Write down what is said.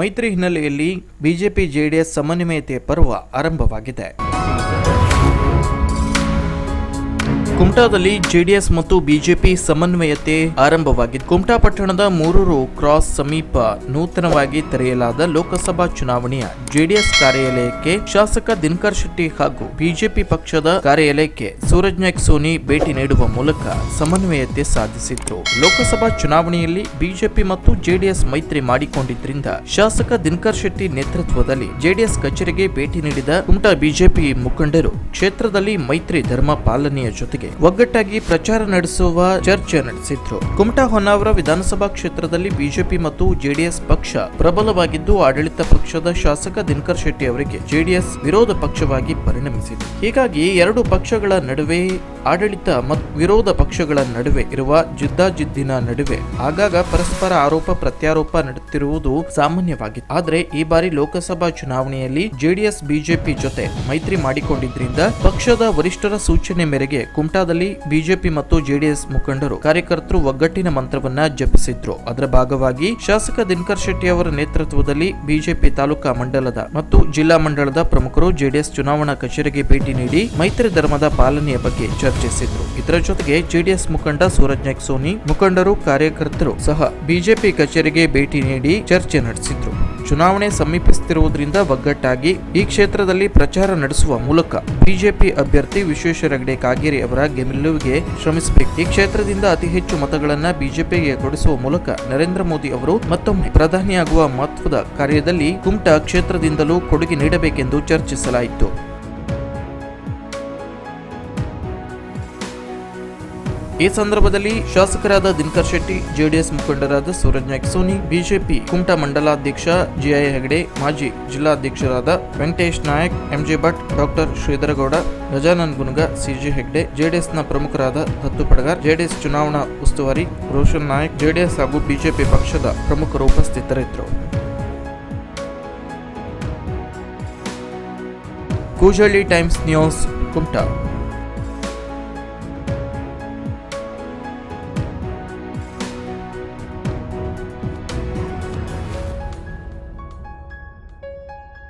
ಮೈತ್ರಿ ಹಿನ್ನೆಲೆಯಲ್ಲಿ BJP JDS ಸಮನ್ವಯತೆ ಪರ್ವ ಆರಂಭವಾಗಿದೆ. ಕುಮಟಾದಲ್ಲಿ ಜೆಡಿಎಸ್ ಮತ್ತು ಬಿಜೆಪಿ ಸಮನ್ವಯತೆ ಆರಂಭವಾಗಿದೆ ಕುಮಟಾ ಪಟ್ಟಣದ ಮೂರೂರು ಕ್ರಾಸ್ ಸಮೀಪ ನೂತನವಾಗಿ ತೆರೆಯಲಾದ ಲೋಕಸಭಾ ಚುನಾವಣೆಯ ಜೆಡಿಎಸ್ ಕಾರ್ಯಾಲಯಕ್ಕೆ ಶಾಸಕ ದಿನಕರ್ ಶೆಟ್ಟಿ ಹಾಗೂ ಬಿಜೆಪಿ ಪಕ್ಷದ ಕಾರ್ಯಾಲಯಕ್ಕೆ ಸೂರಜ್ ನಾಯ್ಕ್ ಸೋನಿ ಭೇಟಿ ನೀಡುವ ಮೂಲಕ ಸಮನ್ವಯತೆ ಸಾಧಿಸಿತ್ತು ಲೋಕಸಭಾ ಚುನಾವಣೆಯಲ್ಲಿ ಬಿಜೆಪಿ ಮತ್ತು ಜೆಡಿಎಸ್ ಮೈತ್ರಿ ಮಾಡಿಕೊಂಡಿದ್ದರಿಂದ ಶಾಸಕ ದಿನಕರ್ ಶೆಟ್ಟಿ ನೇತೃತ್ವದಲ್ಲಿ ಜೆಡಿಎಸ್ ಕಚೇರಿಗೆ ಭೇಟಿ ನೀಡಿದ ಕುಮಟಾ ಬಿಜೆಪಿ ಮುಖಂಡರು ಕ್ಷೇತ್ರದಲ್ಲಿ ಮೈತ್ರಿ ಧರ್ಮ ಪಾಲನೆಯ ಜೊತೆಗೆ ಒಗ್ಗಟ್ಟಾಗಿ ಪ್ರಚಾರ ನಡೆಸುವ ಚರ್ಚೆ ನಡೆಸಿದ್ರು. ಕುಮಟಾ ಹೊನ್ನಾವರ ವಿಧಾನಸಭಾ ಕ್ಷೇತ್ರದಲ್ಲಿ ಬಿಜೆಪಿ ಮತ್ತು ಜೆಡಿಎಸ್ ಪಕ್ಷ ಪ್ರಬಲವಾಗಿದ್ದು, ಆಡಳಿತ ಪಕ್ಷದ ಶಾಸಕ ದಿನಕರ್ ಶೆಟ್ಟಿ ಅವರಿಗೆ ಜೆಡಿಎಸ್ ವಿರೋಧ ಪಕ್ಷವಾಗಿ ಪರಿಣಮಿಸಿದೆ. ಹೀಗಾಗಿ ಎರಡು ಪಕ್ಷಗಳ ನಡುವೆ ಆಡಳಿತ ಮತ್ತು ವಿರೋಧ ಪಕ್ಷಗಳ ನಡುವೆ ಇರುವ ಜಿದ್ದಾಜಿದ್ದಿನ ನಡುವೆ ಆಗಾಗ ಪರಸ್ಪರ ಆರೋಪ ಪ್ರತ್ಯಾರೋಪ ನಡೆಯುತ್ತಿರುವುದು ಸಾಮಾನ್ಯವಾಗಿದೆ. ಆದರೆ ಈ ಬಾರಿ ಲೋಕಸಭಾ ಚುನಾವಣೆಯಲ್ಲಿ ಜೆಡಿಎಸ್, ಬಿಜೆಪಿ ಜೊತೆ ಮೈತ್ರಿ ಮಾಡಿಕೊಂಡಿದ್ದರಿಂದ ಪಕ್ಷದ ವರಿಷ್ಠರ ಸೂಚನೆ ಮೇರೆಗೆ ಕುಮಟಾದಲ್ಲಿ ಬಿಜೆಪಿ ಮತ್ತು ಜೆಡಿಎಸ್ ಮುಖಂಡರು ಕಾರ್ಯಕರ್ತರು ಒಗ್ಗಟ್ಟಿನ ಮಂತ್ರವನ್ನ ಜಪಿಸಿದ್ರು. ಅದರ ಭಾಗವಾಗಿ ಶಾಸಕ ದಿನಕರ್ ಶೆಟ್ಟಿ ಅವರ ನೇತೃತ್ವದಲ್ಲಿ ಬಿಜೆಪಿ ತಾಲೂಕಾ ಮಂಡಲದ ಮತ್ತು ಜಿಲ್ಲಾ ಮಂಡಳದ ಪ್ರಮುಖರು ಜೆಡಿಎಸ್ ಚುನಾವಣಾ ಕಚೇರಿಗೆ ಭೇಟಿ ನೀಡಿ ಮೈತ್ರಿ ಧರ್ಮದ ಪಾಲನೆಯ ಬಗ್ಗೆ ಚರ್ಚಿಸಿದ್ರು. ಇದರ ಜೊತೆಗೆ ಜೆಡಿಎಸ್ ಮುಖಂಡ ಸೂರಜ್ ನಾಯ್ಕ್ ಸೋನಿ ಮುಖಂಡರು ಕಾರ್ಯಕರ್ತರು ಸಹ ಬಿಜೆಪಿ ಕಚೇರಿಗೆ ಭೇಟಿ ನೀಡಿ ಚರ್ಚೆ ನಡೆಸಿದ್ರು. ಚುನಾವಣೆ ಸಮೀಪಿಸುತ್ತಿರುವುದರಿಂದ ಒಗ್ಗಟ್ಟಾಗಿ ಈ ಕ್ಷೇತ್ರದಲ್ಲಿ ಪ್ರಚಾರ ನಡೆಸುವ ಮೂಲಕ ಬಿಜೆಪಿ ಅಭ್ಯರ್ಥಿ ವಿಶ್ವೇಶ್ವರ ಹೆಗಡೆ ಕಾಗೇರಿ ಅವರ ಗೆಲುವಿಗೆ ಶ್ರಮಿಸಬೇಕು. ಈ ಕ್ಷೇತ್ರದಿಂದ ಅತಿ ಹೆಚ್ಚು ಮತಗಳನ್ನು ಬಿಜೆಪಿಗೆ ಕೊಡಿಸುವ ಮೂಲಕ ನರೇಂದ್ರ ಮೋದಿ ಅವರು ಮತ್ತೊಮ್ಮೆ ಪ್ರಧಾನಿಯಾಗುವ ಮಹತ್ವದ ಕಾರ್ಯದಲ್ಲಿ ಕುಮಟಾ ಕ್ಷೇತ್ರದಿಂದಲೂ ಕೊಡುಗೆ ನೀಡಬೇಕೆಂದು ಚರ್ಚಿಸಲಾಯಿತು. ಈ ಸಂದರ್ಭದಲ್ಲಿ ಶಾಸಕರಾದ ದಿನಕರ್ ಶೆಟ್ಟಿ, ಜೆಡಿಎಸ್ ಮುಖಂಡರಾದ ಸೂರಜ್ ನಾಯ್ಕ್ ಸೋನಿ ಬಿಜೆಪಿ ಕುಮಟಾ ಮಂಡಲಾಧ್ಯಕ್ಷ ಜಿಐ ಹೆಗಡೆ, ಮಾಜಿ ಜಿಲ್ಲಾಧ್ಯಕ್ಷರಾದ Venkatesh Nayak, MJ Bhat, doctor Shridhar Gowda, Gajanan Gunaga, CG Hegde, ಜೆಡಿಎಸ್ನ ಪ್ರಮುಖರಾದ ಹತ್ತು ಪಡಗಾರ್, ಜೆಡಿಎಸ್ ಚುನಾವಣಾ ಉಸ್ತುವಾರಿ ರೋಷನ್ ನಾಯಕ್, ಜೆಡಿಎಸ್ ಹಾಗೂ ಬಿಜೆಪಿ ಪಕ್ಷದ ಪ್ರಮುಖರು ಉಪಸ್ಥಿತರಿದ್ದರು. Kujalli times news, Kumta.